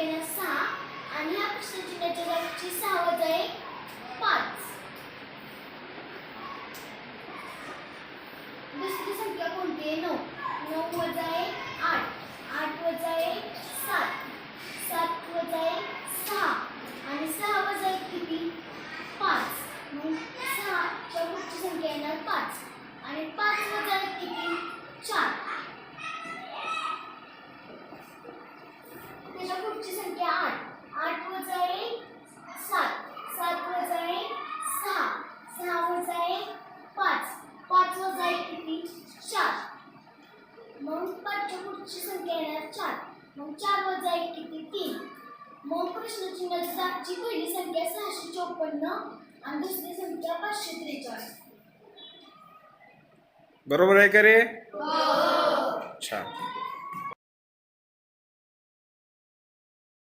पहिली सहा आणि ह्या प्रश्नचिन्हाच्या जागची सहा वजा पाच. दुसरी संख्या कोणती आहे? नऊ. नऊ वजा आहे आठ. आठ वजा आहे सात. सात वजा आहे सहा. आणि सहा वजा आहे किती? पाच. मग सहाच्या पुढची संख्या येणार पाच. आणि पाच वजा आहे किती चार त्याच्या पुढची संख्या आठ आठ वजा एक सात सात वजा एक सहा सहा वजा एक पाच पाच वजा चार. मग पाचच्या पुढची संख्या येणार चार. मग चार वजा एक किती? तीन. मग प्रश्नचिन्हाची जागची पहिली संख्या सहाशे चौपन्न आणि दुसरी संख्या पाचशे त्रेचाळीस. बरोबर आहे का रे? छान